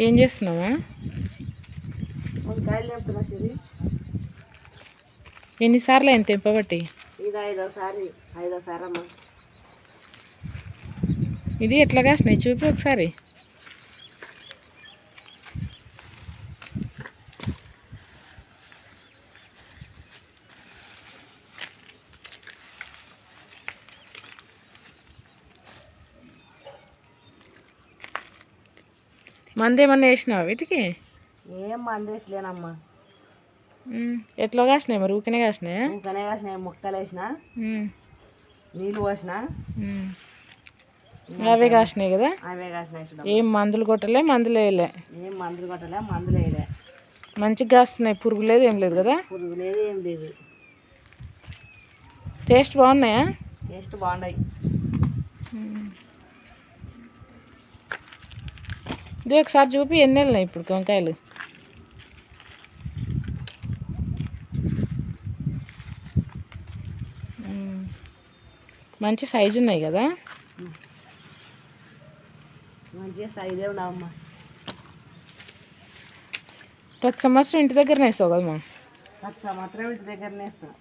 ఏం చేస్తున్నావా? ఎన్నిసార్లు అయింది తెంపబట్టి? ఇది ఐదోసారి ఐదోసారి అమ్మ ఇది ఎట్లా కాసినాయి? చూపి ఒకసారి. మందేమన్నా వేసినావా వీటికి? ఏం మందేసిలేనమ్మా. ఎట్లా కాసినాయి మరి? ఊకనే కాసినాయా? ఇంకనే కాసిన మొక్కలు వేసిన నీళ్ళు పోసిన. అవే కాసినాయి కదా? అవే కాసిన చూడ ఏం మందులు కొట్టలే మందులు వేయలే. ఏం మందులు కొట్టలే మందులు వేయలే. మంచిగా కాస్తున్నాయి పురుగు లేదు ఏం లేదు కదా? పురుగు లేదు ఏం లేదు. టేస్ట్ బాగున్నాయా? టేస్ట్ బాగున్నాయి. ఇది ఒకసారి చూపి ఎన్ని వెళ్ళినాయి ఇప్పుడు వంకాయలు. మంచి సైజు ఉన్నాయి కదా? మంచిగా సైజే ఉన్నావమ్మా ప్రతి సంవత్సరం ఇంటి దగ్గరనే వేస్తావు కదమ్మా ప్రతి సంవత్సరం ఇంటి దగ్గరనే వేస్తాం.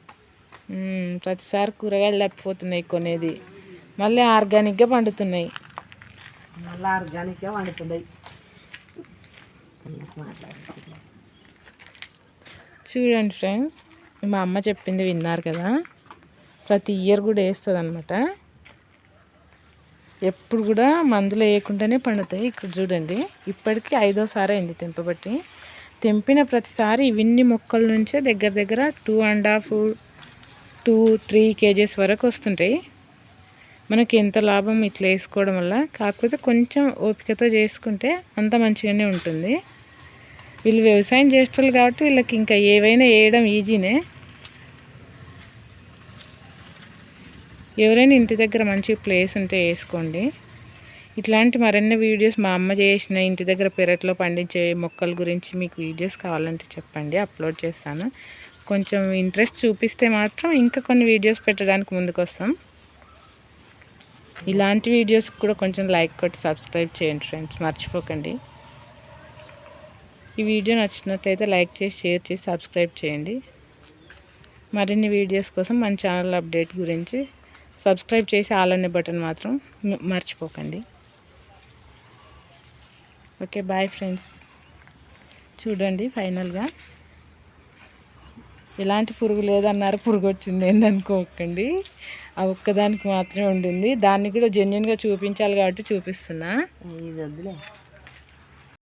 ప్రతిసారి కూరగాయలు తప్పిపోతున్నాయి కొనేది. మళ్ళీ ఆర్గానిక్గా పండుతున్నాయి. మళ్ళీ ఆర్గానిక్గా వండుతున్నాయి చూడండి ఫ్రెండ్స్ మా అమ్మ చెప్పింది విన్నారు కదా. ప్రతి ఇయర్ కూడా వేస్తుంది అనమాట ఎప్పుడు కూడా మందులు వేయకుండానే పండుతాయి. ఇక్కడ చూడండి ఇప్పటికీ ఐదోసారి అయింది తెంపబట్టి తెంపిన ప్రతిసారి ఇవన్నీ మొక్కల నుంచే దగ్గర దగ్గర two and half two three kgs వరకు వస్తుంటాయి. మనకి ఎంత లాభం ఇట్లా వేసుకోవడం వల్ల కాకపోతే కొంచెం ఓపికతో చేసుకుంటే అంత మంచిగానే ఉంటుంది. వీళ్ళు వ్యవసాయం చేస్తారు కాబట్టి వీళ్ళకి ఇంకా ఏవైనా వేయడం ఈజీనే. ఎవరైనా ఇంటి దగ్గర మంచి ప్లేస్ ఉంటే వేసుకోండి. ఇట్లాంటి మరిన్ని వీడియోస్ మా అమ్మ చేసిన ఇంటి దగ్గర పెరట్లో పండించే మొక్కల గురించి మీకు వీడియోస్ కావాలంటే చెప్పండి అప్లోడ్ చేస్తాను. కొంచెం ఇంట్రెస్ట్ చూపిస్తే మాత్రం ఇంకా కొన్ని వీడియోస్ పెట్టడానికి ముందుకు వస్తాం ఇలాంటి వీడియోస్ కూడా కొంచెం లైక్ కొట్టి సబ్స్క్రైబ్ చేయండి ఫ్రెండ్స్ మర్చిపోకండి. ఈ వీడియో నచ్చినట్లయితే లైక్ చేసి షేర్ చేసి సబ్స్క్రైబ్ చేయండి. మరిన్ని వీడియోస్ కోసం మన ఛానల్ అప్డేట్ గురించి సబ్స్క్రైబ్ చేసి ఆల్ అనే బటన్ మాత్రం మర్చిపోకండి. ఓకే బాయ్ ఫ్రెండ్స్ చూడండి ఫైనల్గా ఎలాంటి పురుగు లేదన్నారు పురుగు వచ్చింది ఏందనుకోకండి. ఆ ఒక్కదానికి మాత్రమే ఉండింది. దాన్ని కూడా జెన్యున్గా చూపించాలి కాబట్టి చూపిస్తున్నా. ఇది వద్దులే.